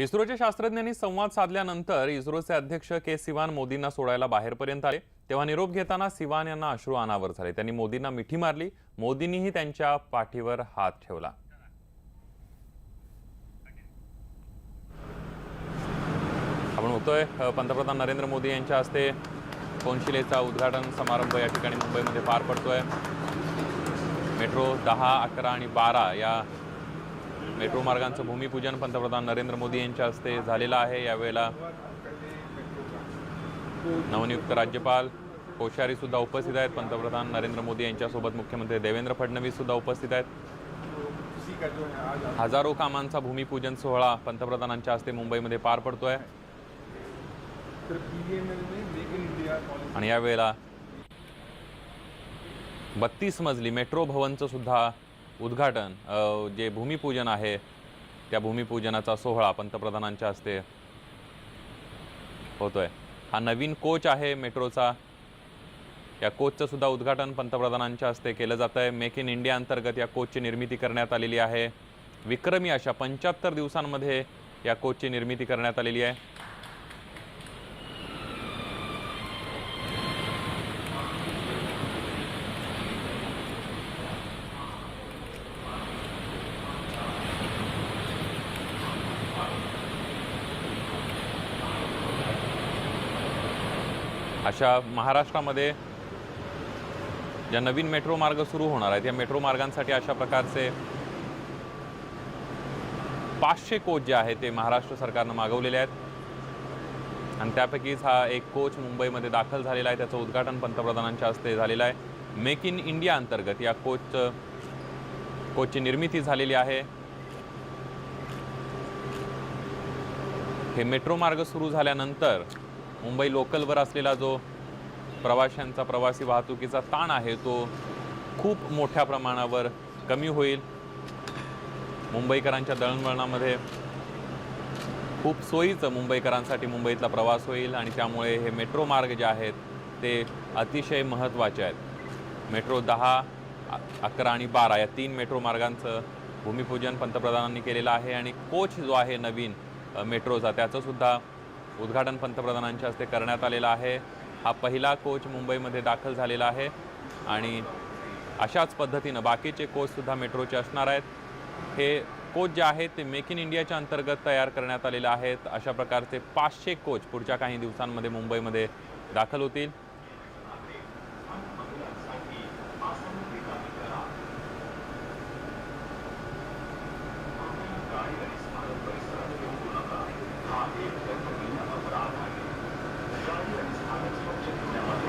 इस्रोच्या शास्त्रज्ञांनी संवाद साधल्यानंतर इस्रोचे अध्यक्ष के सिवान मोदींना सोडायला बाहेरपर्यंत आले. तेव्हा निरोप घेताना सिवान यांना अश्रू अनावर झाले. त्यांनी मोदींना मिठी मारली. मोदींनीही त्यांच्या पाठीवर हात ठेवला. आपण होतोय पंतप्रधान नरेंद्र मोदी यांच्या हस्ते कोनशिलेचा उद्घाटन समारंभ या ठिकाणी मुंबईमध्ये पार पडतोय. मेट्रो दहा अकरा आणि बारा या मेट्रो मार्गांचं भूमिपूजन पंतप्रधान नरेंद्र मोदी यांच्या हस्ते झालेलं आहे. यावेळेला नवनियुक्त राज्यपाल कोश्यारी सुद्धा उपस्थित आहेत. पंतप्रधान नरेंद्र मोदी यांच्यासोबत मुख्यमंत्री देवेंद्र फडणवीस सुद्धा उपस्थित आहेत. हजारो कामांचा भूमिपूजन सोहळा पंतप्रधानांच्या हस्ते मुंबईमध्ये पार पडतोय. आणि यावेळेला बत्तीस मजली मेट्रो भवनचं सुद्धा उद्घाटन जे भूमिपूजन आहे त्या भूमिपूजनाचा सोहळा पंतप्रधानांच्या हस्ते होतोय. हा नवीन कोच आहे मेट्रोचा. या कोचचं सुद्धा उद्घाटन पंतप्रधानांच्या हस्ते केलं जात आहे मेक इन इंडिया अंतर्गत या कोचची निर्मिती करण्यात आलेली आहे. विक्रमी अशा पंच्याहत्तर दिवसांमध्ये या कोचची निर्मिती करण्यात आलेली आहे. अशा महाराष्ट्रामध्ये ज्या नवीन मेट्रो मार्ग सुरू होणार आहेत या मेट्रो मार्गांसाठी अशा प्रकारचे पाचशे कोच जे आहेत ते महाराष्ट्र सरकारनं मागवलेले आहेत. आणि त्यापैकीच हा एक कोच मुंबईमध्ये दाखल झालेला आहे त्याचं उद्घाटन पंतप्रधानांच्या हस्ते झालेलं आहे. मेक इन इंडिया अंतर्गत या कोचचं कोचची निर्मिती झालेली आहे. हे मेट्रो मार्ग सुरू झाल्यानंतर मुंबई लोकलवर असलेला जो प्रवाशांचा प्रवासी वाहतुकीचा ताण आहे तो खूप मोठ्या प्रमाणावर कमी होईल. मुंबईकरांच्या दळणवळणामध्ये खूप सोयीचं मुंबईकरांसाठी मुंबईतला प्रवास होईल आणि त्यामुळे हे मेट्रो मार्ग जे आहेत ते अतिशय महत्त्वाचे आहेत. मेट्रो दहा अकरा आणि बारा या तीन मेट्रो मार्गांचं भूमिपूजन पंतप्रधानांनी केलेलं आहे आणि कोच जो आहे नवीन मेट्रोचा त्याचंसुद्धा उद्घाटन पंतप्रधानांच्या हस्ते करण्यात आलेलं आहे. हा पहिला कोच मुंबईमध्ये दाखल झालेला आहे. आणि अशाच पद्धतीनं बाकीचे कोचसुद्धा मेट्रोचे असणार आहेत. हे कोच जे आहेत ते मेक इन इंडियाच्या अंतर्गत तयार करण्यात आलेले आहेत. अशा प्रकारचे पाचशे कोच पुढच्या काही दिवसांमध्ये मुंबईमध्ये दाखल होतील.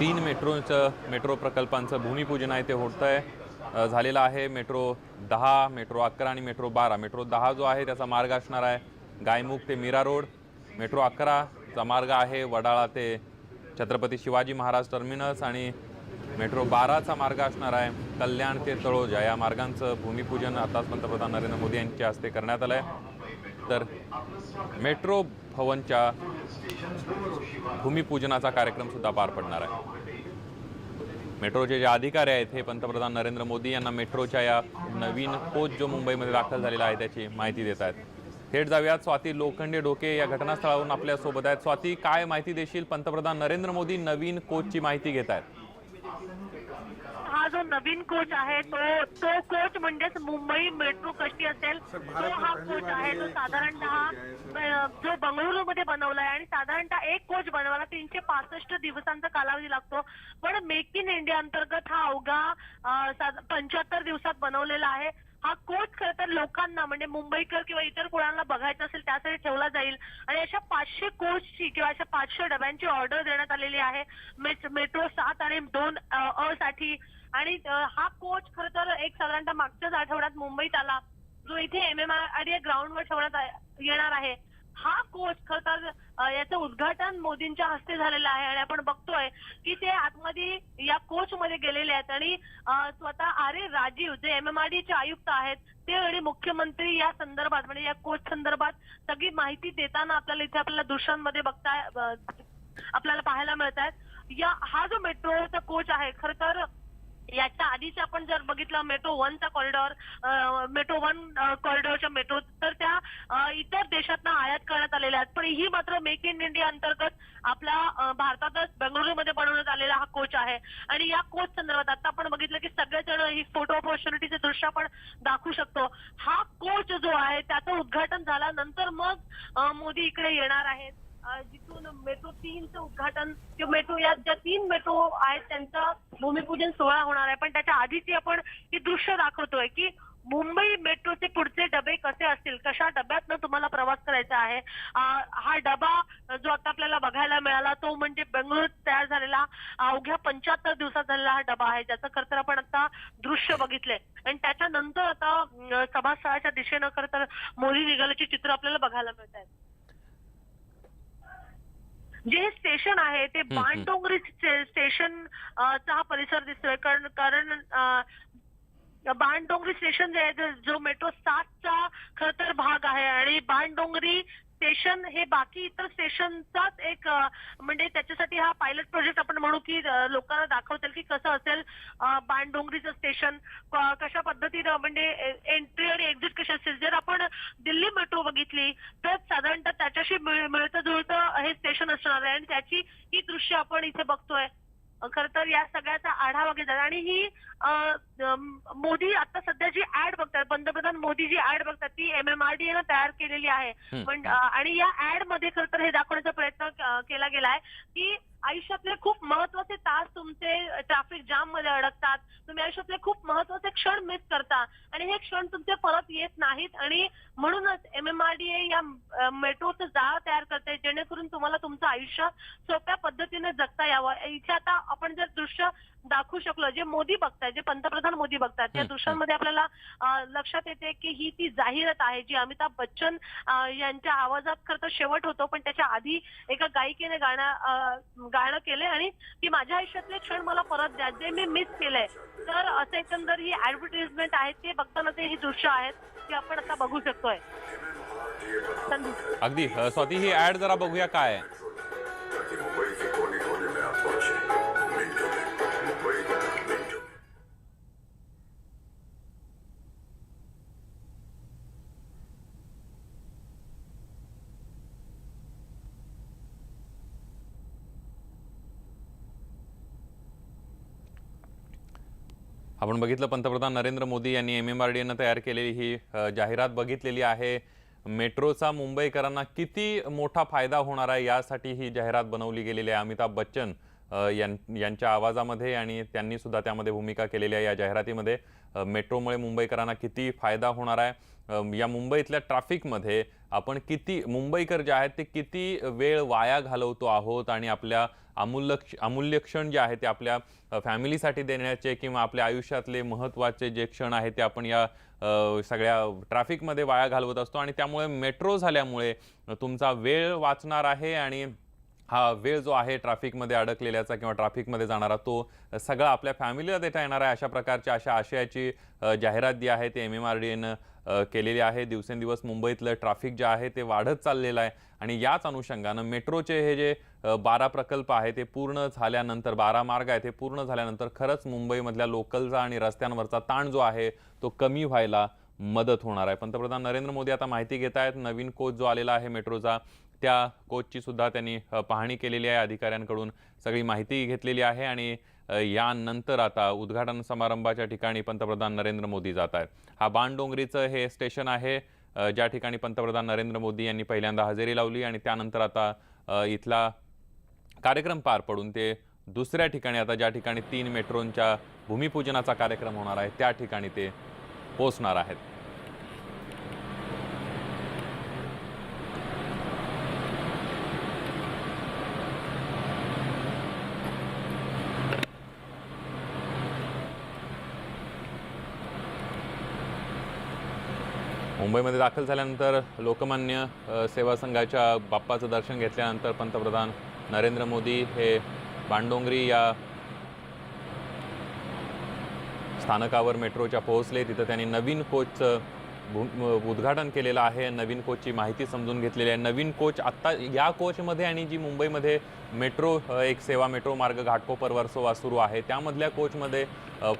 तीन मेट्रोचं मेट्रो प्रकल्पांचं भूमिपूजन आहे ते होतं आहे झालेलं आहे मेट्रो दहा मेट्रो अकरा आणि मेट्रो बारा. मेट्रो दहा जो आहे त्याचा मार्ग असणार आहे गायमुख ते मीरा रोड. मेट्रो अकराचा मार्ग आहे वडाळा ते छत्रपती शिवाजी महाराज टर्मिनस आणि मेट्रो बाराचा मार्ग असणार आहे कल्याण ते तळोजा. या मार्गांचं भूमिपूजन आताच पंतप्रधान नरेंद्र मोदी यांच्या हस्ते करण्यात आलं आहे तर मेट्रो भवनच्या भूमिपूजनाचा कार्यक्रम सुद्धा पार पडणार आहे. मेट्रोचे जे अधिकारी आहेत हे पंतप्रधान नरेंद्र मोदी यांना मेट्रोच्या या नवीन कोच जो मुंबईमध्ये दाखल झालेला आहे त्याची माहिती देत आहेत. थेट जाऊयात स्वाती लोखंडे डोके या घटनास्थळावरून आपल्यासोबत आहेत. स्वाती काय माहिती देशील? पंतप्रधान नरेंद्र मोदी नवीन कोचची माहिती घेत आहेत. जो नवीन कोच आहे तो तो कोच म्हणजेच मुंबई मेट्रो कशी असेल तो हा कोच आहे जो साधारणतः जो बंगळुरू मध्ये बनवलाय आणि साधारणतः एक कोच बनवायला तीनशे पासष्ट दिवसांचा कालावधी लागतो. पण मेक इन इंडिया अंतर्गत हा अवघा पंच्याहत्तर दिवसात बनवलेला आहे. हा कोच खरं तर लोकांना म्हणजे मुंबईकर किंवा इतर कोणाला बघायचं असेल त्यासाठी ठेवला जाईल. आणि अशा पाचशे कोचची किंवा अशा पाचशे डब्यांची ऑर्डर देण्यात आलेली आहे. मेट- मेट्रो सात आणि दोन अ साठी आणि हा कोच खर तर एक साधारणतः मागच्याच आठवड्यात मुंबईत आला. जो इथे एम एम आर ग्राउंडवर ठेवण्यात येणार आहे. हा कोच खर तर याचं उद्घाटन मोदींच्या हस्ते झालेलं आहे. आणि आपण बघतोय की ते आतमध्ये या कोच मध्ये गेलेले आहेत. आणि स्वतः आरे राजीव जे एम एम आर चे आयुक्त आहेत ते आणि मुख्यमंत्री या संदर्भात म्हणजे या कोच संदर्भात सगळी माहिती देताना आपल्याला इथे आपल्याला दृश्यांमध्ये बघताय आपल्याला पाहायला मिळत आहेत या हा जो मेट्रोचा कोच आहे खर तर याच्या आधीच आपण जर बघितलं मेट्रो वनचा कॉरिडॉर मेट्रो वन कॉरिडॉरच्या मेट्रो तर त्या इतर देशातनं आयात करण्यात आलेल्या आहेत. पण ही मात्र मेक इन इंडिया अंतर्गत आपला भारतातच बेंगळुरूमध्ये बनवण्यात आलेला हा कोच आहे. आणि या कोच संदर्भात आता आपण बघितलं की सगळेजण ही फोटो ऑपॉर्च्युनिटीचे दृश्य आपण दाखवू शकतो. हा कोच जो आहे त्याचं उद्घाटन झाल्यानंतर मग मोदी इकडे येणार आहेत. जिथून मेट्रो तीनचं उद्घाटन किंवा मेट्रो या ज्या तीन मेट्रो आहेत त्यांचा भूमिपूजन सोहळा होणार आहे. पण त्याच्या आधीची आपण हे दृश्य दाखवतोय की मुंबई मेट्रोचे पुढचे डबे कसे असतील? कशा डब्यातनं तुम्हाला प्रवास करायचा आहे? हा डबा जो आता आपल्याला बघायला मिळाला तो म्हणजे बेंगळुरूत तयार झालेला अवघ्या पंच्याहत्तर दिवसात झालेला हा डबा आहे. ज्याचं खरं तर आपण आता दृश्य बघितले आणि त्याच्यानंतर आता सभास्थळाच्या दिशेनं खरं तर मोदी निघाल्याचे चित्र आपल्याला बघायला मिळत आहेत जे स्टेशन आहे ते. बाणडोंगरी स्टे- स्टेशन चा हा परिसर दिसतोय कारण कारण बाणडोंगरी स्टेशन जे आहे जो मेट्रो सातचा खर तर भाग आहे आणि बाणडोंगरी स्टेशन हे बाकी इतर स्टेशनचाच एक म्हणजे त्याच्यासाठी हा पायलट प्रोजेक्ट आपण म्हणू की लोकांना दाखवतील की कसं असेल बाणडोंगरीचं स्टेशन कशा पद्धतीनं म्हणजे एंट्री आणि एक्झिट कशी असेल जर आपण दिल्ली मेट्रो बघितली तर साधारणतः त्याच्याशी मिळतं जुळतं हे स्टेशन असणार आहे. आणि त्याची ही दृश्य आपण इथे बघतोय. खर तर या सगळ्याचा आढावा घेतात आणि ही मोदी आता सध्या जी ऍड बघतात पंतप्रधान मोदी जी ऍड बघतात ती एम एम आर डी ने तयार केलेली आहे. पण आणि या ऍडमध्ये खर तर हे दाखवण्याचा प्रयत्न केला गेलाय की आयुष्यातले खूप महत्त्वाचे तास तुमचे ट्रॅफिक जाममध्ये अडकतात. तुम्ही आयुष्यातले खूप महत्त्वाचे क्षण मिस करता. आणि हे क्षण तुमचे परत येत नाहीत. आणि म्हणूनच M M R D A या मेट्रोचं जाळ तयार करते. जेणेकरून तुम्हाला तुमचं आयुष्य सोप्या पद्धतीने जगता यावं. इथे आता आपण जर दृश्य दाखवू शकलो. जे मोदी बघताय जे पंतप्रधान मोदी बघतात त्या दृश्यांमध्ये आपल्याला लक्षात येते की ही ती जाहिरात आहे जी अमिताभ बच्चन यांच्या आवाजात खरं तर शेवट होतो पण त्याच्या आधी एका गायिकेने गाणं गाणं केलंय आणि की माझ्या आयुष्यातले क्षण मला परत द्या जे मी मिस केलंय. तर असं एकंदर ही ऍडव्हर्टिजमेंट आहे ते बघताना ते ही दृश्य आहेत ती आपण आता बघू शकतोय. अगदी. स्वाती ही ऍड जरा बघूया काय आपण बघितलं पंतप्रधान नरेंद्र मोदी यांनी एम एम आर डी एनं तयार केलेली ही जाहिरात बघितलेली आहे. मेट्रोचा मुंबईकरांना किती मोठा फायदा होणार आहे यासाठी ही जाहिरात बनवली गेलेली आहे. अमिताभ बच्चन यां- यांच्या आवाजामध्ये आणि त्यांनी सुद्धा त्यामध्ये भूमिका केलेली आहे या जाहिरातीमध्ये. मेट्रोमुळे मुंबईकरांना किती फायदा होणार आहे. या मुंबईतल्या ट्रॅफिकमध्ये आपण किती मुंबईकर जे आहेत ते किती वेळ वाया घालवतो आहोत आणि आपल्या अमूल्य अमूल्य क्षण जे आहे ते आपल्या फॅमिलीसाठी देण्याचे किंवा आपल्या आयुष्यातले महत्त्वाचे जे क्षण आहे ते आपण या सगळ्या ट्रॅफिकमध्ये वाया घालवत असतो आणि त्यामुळे मेट्रो झाल्यामुळे तुमचा वेळ वाचणार आहे आणि हा वेळ जो आहे ट्रॅफिकमध्ये अडकलेल्याचा किंवा ट्रॅफिकमध्ये जाणारा तो सगळा आपल्या फॅमिलीला देता येणार आहे अशा प्रकारच्या अशा आशयाची जाहिरात जी आहे ते एम एम आर डी एनं केलेली आहे. दिवसेंदिवस मुंबईतलं ट्रॅफिक जे आहे ते वाढत चाललेलं आहे आणि याच अनुषंगानं मेट्रोचे हे जे बारा प्रकल्प आहे ते पूर्ण झाल्यानंतर बारा मार्ग आहे ते पूर्ण झाल्यानंतर खरंच मुंबईमधल्या लोकलचा आणि रस्त्यांवरचा ताण जो आहे तो कमी व्हायला मदत होणार आहे. पंतप्रधान नरेंद्र मोदी आता माहिती घेत आहेत नवीन कोच जो आलेला आहे मेट्रोचा त्या कोचची सुद्धा त्यांनी पाहणी केलेली आहे अधिकाऱ्यांकडून. सगळी माहिती घेतलेली आहे आणि यानंतर आता उद्घाटन समारंभाच्या ठिकाणी पंतप्रधान नरेंद्र मोदी जात आहेत. हा बाणडोंगरीचं हे स्टेशन आहे ज्या ठिकाणी पंतप्रधान नरेंद्र मोदी यांनी पहिल्यांदा हजेरी लावली आणि त्यानंतर आता इथला कार्यक्रम पार पडून ते दुसऱ्या ठिकाणी आता ज्या ठिकाणी तीन मेट्रोंच्या भूमिपूजनाचा कार्यक्रम होणार आहे त्या ठिकाणी ते पोचणार आहेत. मुंबईमध्ये दाखल झाल्यानंतर लोकमान्य सेवा संघाच्या बाप्पाचं दर्शन घेतल्यानंतर पंतप्रधान नरेंद्र मोदी हे बाणडोंगरी या स्थानकावर मेट्रोच्या पोहोचले. तिथं त्यांनी नवीन कोचचं उद्घाटन केलेलं आहे. नवीन कोचची माहिती समजून घेतलेली आहे. नवीन कोच आत्ता या कोचमध्ये आणि जी मुंबईमध्ये मेट्रो एक सेवा मेट्रो मार्ग घाटकोपर वर्सोवा सुरू आहे. त्यामधल्या कोचमध्ये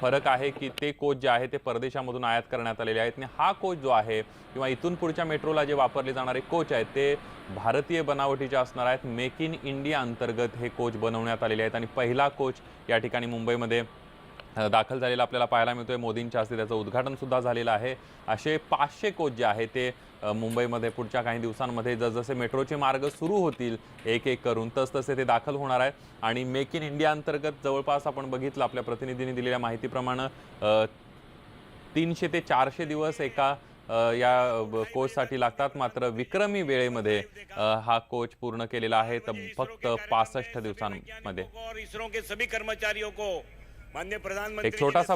फरक आहे की ते कोच जे आहे ते परदेशामधून आयात करण्यात आलेले आहेत. आणि हा कोच जो आहे किंवा इथून पुढच्या मेट्रोला जे वापरले जाणारे कोच आहेत ते भारतीय बनावटीचे असणार आहेत. मेक इन इंडिया अंतर्गत हे कोच बनवण्यात आलेले आहेत. आणि पहिला कोच या ठिकाणी मुंबईमध्ये दाखल झालेला आपल्याला पाहायला मिळतोय. मोदींच्या हस्ते त्याचं उद्घाटन सुद्धा झालेलं आहे. असे पाचशे कोच जे आहे ते मुंबईमध्ये पुढच्या काही दिवसांमध्ये जसजसे मेट्रोचे मार्ग सुरू होतील एक एक करून तसतसे ते दाखल होणार आहेत. आणि मेक इन इंडिया अंतर्गत जवळपास आपण बघितलं आपल्या प्रतिनिधींनी दिलेल्या माहितीप्रमाणे तीनशे ते चारशे दिवस एका या कोचसाठी लागतात. मात्र विक्रमी वेळेमध्ये हा कोच पूर्ण केलेला आहे. तर फक्त पासष्ट दिवसांमध्ये. इस्रो के सभी कर्मचारियों को माननीय प्रधानमंत्री एक छोटा सा